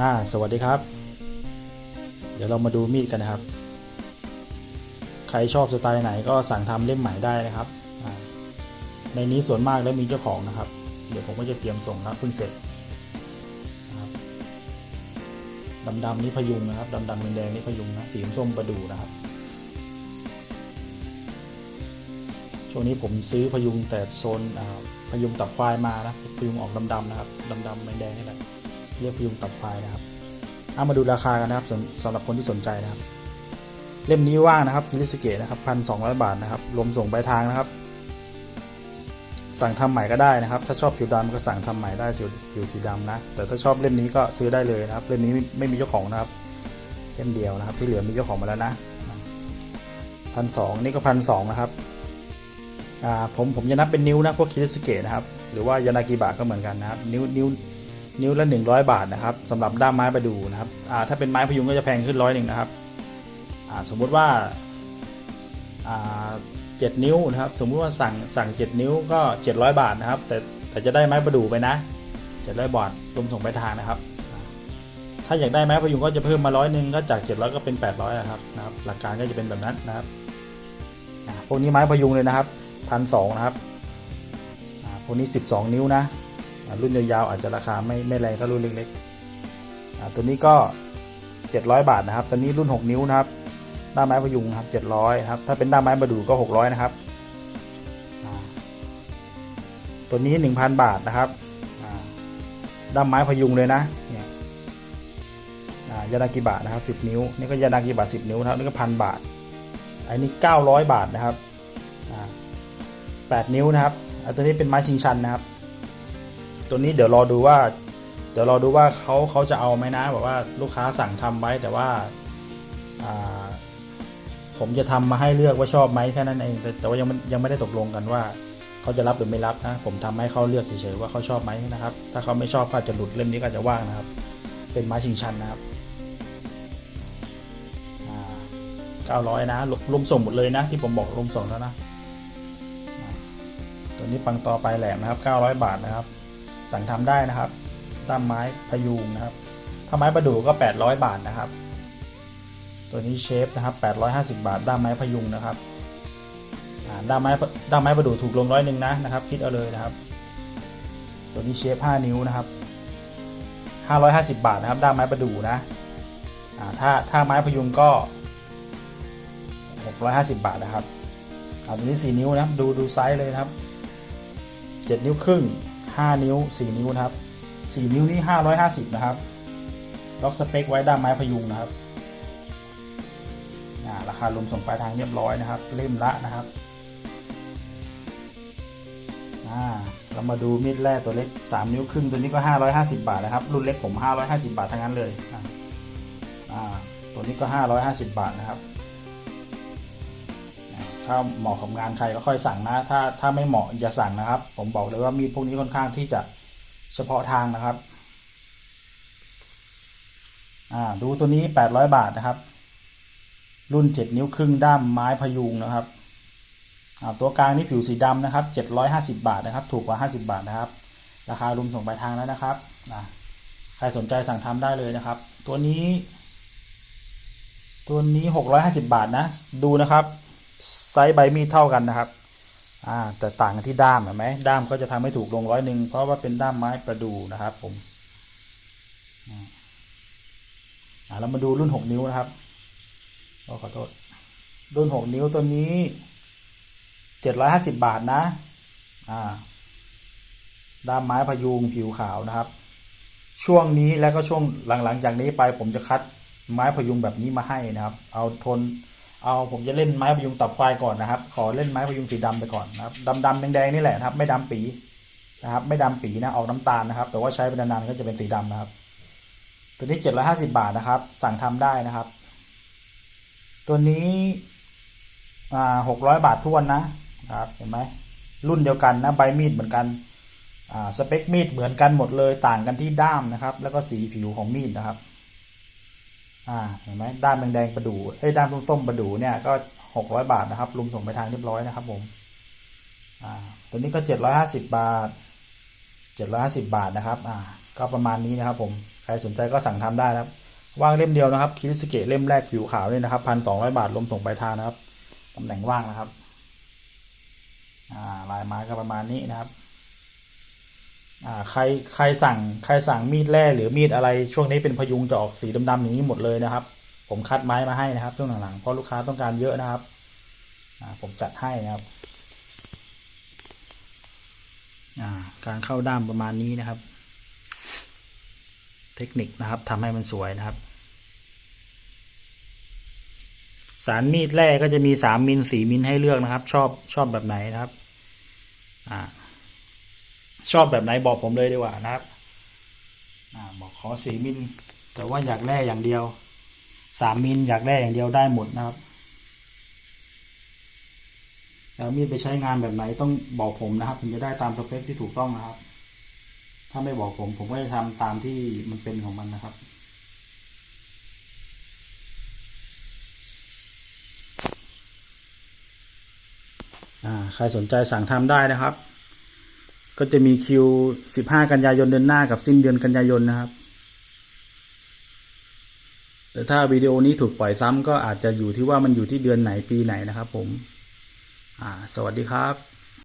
อ่าสวัสดีครับ เดี๋ยวเรามาดูมีดกันนะครับ ใครชอบสไตล์ไหนก็สั่งทำเล่มใหม่ได้นะครับในนี้ส่วนมากแล้วมีเจ้าของนะครับ เดี๋ยวผมก็จะเตรียมส่งนะเพิ่งเสร็จรับดำๆนี่พยุงนะครับดำๆแดงๆนี่พยุงนะสีส้มประดูนะครับช่วงนี้ผมซื้อพยุงแต่โซนพยุงตับควายมานะพยุงออกดำๆนะครับดำๆแดงๆนี่แหละ เรียกพยุงตับควายนะครับเอามาดูราคากันนะครับสำสำหรับคนที่สนใจนะครับ เล่มนี้ว่างนะครับมิลิสเกตนะครับพันสองร้อยบาทนะครับรวมส่งปลายทางนะครับ สั่งทำใหม่ก็ได้นะครับ ถ้าชอบผิวดำก็สั่งทำใหม่ได้ผิวผิวสีดำนะ แต่ถ้าชอบเล่มนี้ก็ซื้อได้เลยนะครับ เล่มนี้ไม่มีเจ้าของนะครับ เล่มเดียวนะครับ ที่เหลือมีเจ้าของมาแล้วนะพันสองนี่ก็พันสองนะครับอ่าผมผมจะนับเป็นนิ้วนะพวกคิริสเกะนะครับ หรือว่ายานากิบะก็เหมือนกันนะครับ นิ้วนิ้ว นิ้วละ 100 บาทนะครับสำหรับด้ามไม้ประดูนะครับถ้าเป็นไม้พยุงก็จะแพงขึ้นร้อยหนึ่งนะครับสมมุติว่าเจ็ดนิ้วนะครับ สมมุติว่าสั่งสั่ง7นิ้วก็ 700 บาทนะครับ แต่แต่จะได้ไม้ประดูไปนะ700บาทรวมส่งไปลายทางนะครับ ถ้าอยากได้ไม้พยุงก็จะเพิ่มมาร้อยหนึ่งก็จาก 700 ก็เป็น 800นะครับนะครับ หลักการก็จะเป็นแบบนั้นนะครับพวกนี้ไม้พยุงเลยนะครับพันสองนะครับพวกนี้ 12 นิ้วนะ รุ่นยาวๆอาจจะราคาไม่ไม่แรงเท่ารุ่นเล็กๆตัวนี้ก็ 700 บาทนะครับ ตัวนี้รุ่น 6 นิ้วนะครับด้ามไม้พยุงครับ700ครับถ้าเป็นด้ามไม้ประดู่ก็ 600 นะครับตัวนี้ 1,000 บาทนะครับด้ามไม้พยุงเลยนะเนี่ยายานากิบะนะครับ 10 นิ้ว นี่ก็ยานากิบะ10 นิ้วนะครับนี่ก็พันบาทอันนี้ 900 บาทนะครับ8นิ้วนะครับอันตัวนี้เป็นไม้ชิงชันนะครับ ตัวนี้เดี๋ยวรอดูว่า เดี๋ยวรอดูว่าเขาเขาจะเอาไหมนะแบบว่าลูกค้าสั่งทำไว้แต่ว่าผมจะทำมาให้เลือกว่าชอบไหมแค่นั้นเองแต่แต่ว่ายังยังไม่ได้ตกลงกันว่าเขาจะรับหรือไม่รับนะ ผมทำให้เขาเลือกเฉยๆว่าเขาชอบไหมนะครับ ถ้าเขาไม่ชอบก็จะหลุดเล่มนี้ก็จะว่างนะครับ เป็นไม้ชิงชันนะครับเก้าร้อยนะรวมส่งหมดเลยนะ ที่ผมบอกรวมส่งแล้วนะตัวนี้ปังต่อไปแหลมนะครับ900บาทนะครับ สั่งทำได้นะครับด้ามไม้พยุงนะครับถ้าไม้ประดู่ก็ 800 บาทนะครับ ตัวนี้เชฟนะครับ 850 บาท ด้ามไม้พยุงนะครับด้ามไม้ด้ามไม้ประดู่ถูกลงร้อยหนึ่งนะนะครับ คิดเอาเลยนะครับ ตัวนี้เชฟ 5 นิ้วนะครับ 550 บาทนะครับ ด้ามไม้ประดู่นะถ้าถ้าไม้พยุงก็ 650 บาทนะครับอ่าตัวนี้ 4 นิ้วนะครับ ดูดูไซส์เลยนะครับ 7 นิ้วครึ่ง 5 นิ้ว 4 นิ้วนะครับ 4 นิ้วนี่ 550 นะครับ ล็อกสเปคไว้ด้ามไม้พยุงนะครับาราคารวมส่งปลายทางเรียบร้อยนะครับ เล่มละนะครับเรามาดูมีดแร่ตัวเล็ก 3 นิ้วครึ่งตัวนี้ก็ 550 บาทนะครับ รุ่นเล็กผม 550 บาททั้งนั้นเลย ตัวนี้ก็ 550 บาทนะครับ ถ้าเหมาะกับงานใครก็ค่อยสั่งนะ ถ้าถ้าไม่เหมาะอย่าสั่งนะครับ ผมบอกเลยว่ามีดพวกนี้ค่อนข้างที่จะเฉพาะทางนะครับอ่าดูตัวนี้ 800 บาทนะครับ รุ่น 7 นิ้วครึ่งด้ามไม้พยุงนะครับตัวกลางนี่ผิวสีดำนะครับ 750 บาทนะครับ ถูกกว่า 50 บาทนะครับ ราคารวมส่งปลายทางแล้วนะครับนะใครสนใจสั่งทำได้เลยนะครับ ตัวนี้ ตัวนี้ 650 บาทนะ ดูนะครับ ซส์ใบมีดเท่ากันนะครับอ่าแต่ต่างกันที่ด้ามเห็นไหมด้ามก็จะทำให้ถูกลงร้อยหนึ่งเพราะว่าเป็นด้ามไม้ประดูนะครับ ผมอ่าเรามาดูรุ่น6นิ้วนะครับก็ขอโทษรุ่น6นิ้วตัวนี้750บาทนะอ่าด้ามไม้พยุงผิวขาวนะครับ ช่วงนี้แล้วก็ช่วงหลังๆ จากนี้ไปผมจะคัดไม้พยุงแบบนี้มาให้นะครับ เอาทน เอาผมจะเล่นไม้พยุงตับควายก่อนนะครับ ขอเล่นไม้พยุงสีดำไปก่อนนะครับดำดำๆแดงๆนี่แหละครับ ไม่ดำปีนะครับ ไม่ดำปีนะออกน้ำตาลนะครับ แต่ว่าใช้ไปนานๆก็จะเป็นสีดำนะครับ ตัวนี้750บาทนะครับ สั่งทำได้นะครับ ตัวนี้อ่า600บาททวนนะครับเห็นไหมรุ่นเดียวกันนะใบมีดเหมือนกันอ่าสเปคมีดเหมือนกันหมดเลยต่างกันที่ด้ามนะครับ แล้วก็สีผิวของมีดนะครับ อ่าเห็นไหมด้ามแดงๆประดูเอ้ยด้ามส้มๆประดูเนี่ยก็600บาทนะครับรวมส่งไปทางเรียบร้อยนะครับผมอ่าตัวนี้ก็750บบาท750บาทนะครับอ่าก็ประมาณนี้นะครับผมใครสนใจก็สั่งทำได้นะครับว่างเล่มเดียวนะครับคิริสเกะเล่มแรกผิวขาวเนี่ยนะครับพันสองร้อยบาทรวมส่งไปทางนะครับตำแหน่งว่างนะครับอ่าลายไม้ก็ประมาณนี้นะครับ อ่าใครใครสั่งใครสั่งมีดแร่หรือมีดอะไรช่วงนี้เป็นพยุงจะออกสีดำๆอย่างนี้หมดเลยนะครับ ผมคัดไม้มาให้นะครับช่วงหลังๆเพราะลูกค้าต้องการเยอะนะครับผมจัดให้นะครับาการเข้าด้ามประมาณนี้นะครับ เทคนิคนะครับทำให้มันสวยนะครับ สารมีดแร่ก็จะมีสามมิลสี่มิลให้เลือกนะครับ ชอบชอบแบบไหนนะครับ อ่า ชอบแบบไหนบอกผมเลยดีกว่านะครับบอกขอสี่มิลแต่ว่าอยากแร่อย่างเดียวสามมิลอยากแร่อย่างเดียวได้หมดนะครับแล้วมีดไปใช้งานแบบไหนต้องบอกผมนะครับถึงจะได้ตามสเปคที่ถูกต้องนะครับ ถ้าไม่บอกผมผมก็จะทำตามที่มันเป็นของมันนะครับใครสนใจสั่งทำได้นะครับ ก็จะมีคิว 15 กันยายนเดือนหน้ากับสิ้นเดือนกันยายนนะครับ แต่ถ้าวิดีโอนี้ถูกปล่อยซ้ำก็อาจจะอยู่ที่ว่ามันอยู่ที่เดือนไหนปีไหนนะครับผม อ่า สวัสดีครับ